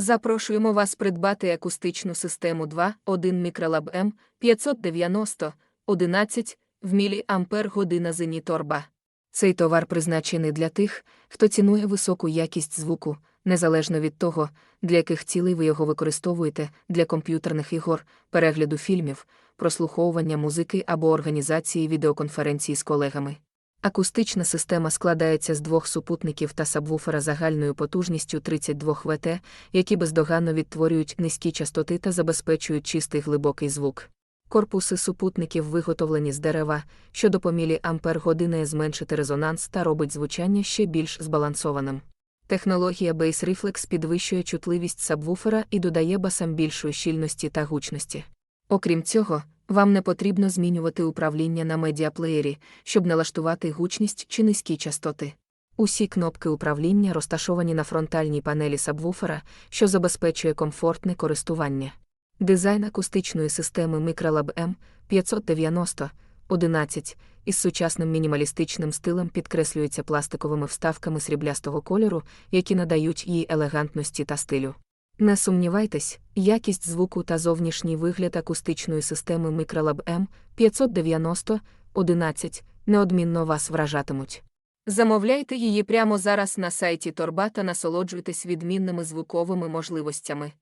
Запрошуємо вас придбати акустичну систему 2, 1 мікролаб М 590 11 в міліампер година Зеніторба. Цей товар призначений для тих, хто цінує високу якість звуку, незалежно від того, для яких цілей ви його використовуєте для комп'ютерних ігор, перегляду фільмів, прослуховування музики або організації відеоконференцій з колегами. Акустична система складається з двох супутників та сабвуфера загальною потужністю 32 Вт, які бездоганно відтворюють низькі частоти та забезпечують чистий глибокий звук. Корпуси супутників виготовлені з дерева, що допомілі ампер години зменшити резонанс та робить звучання ще більш збалансованим. Технологія Bass Reflex підвищує чутливість сабвуфера і додає басам більшої щільності та гучності. Окрім цього, вам не потрібно змінювати управління на медіаплеєрі, щоб налаштувати гучність чи низькі частоти. Усі кнопки управління розташовані на фронтальній панелі сабвуфера, що забезпечує комфортне користування. Дизайн акустичної системи Microlab M 590 11 із сучасним мінімалістичним стилем підкреслюється пластиковими вставками сріблястого кольору, які надають їй елегантності та стилю. Не сумнівайтесь, якість звуку та зовнішній вигляд акустичної системи Microlab M 590 11 неодмінно вас вражатимуть. Замовляйте її прямо зараз на сайті Торба та насолоджуйтесь відмінними звуковими можливостями.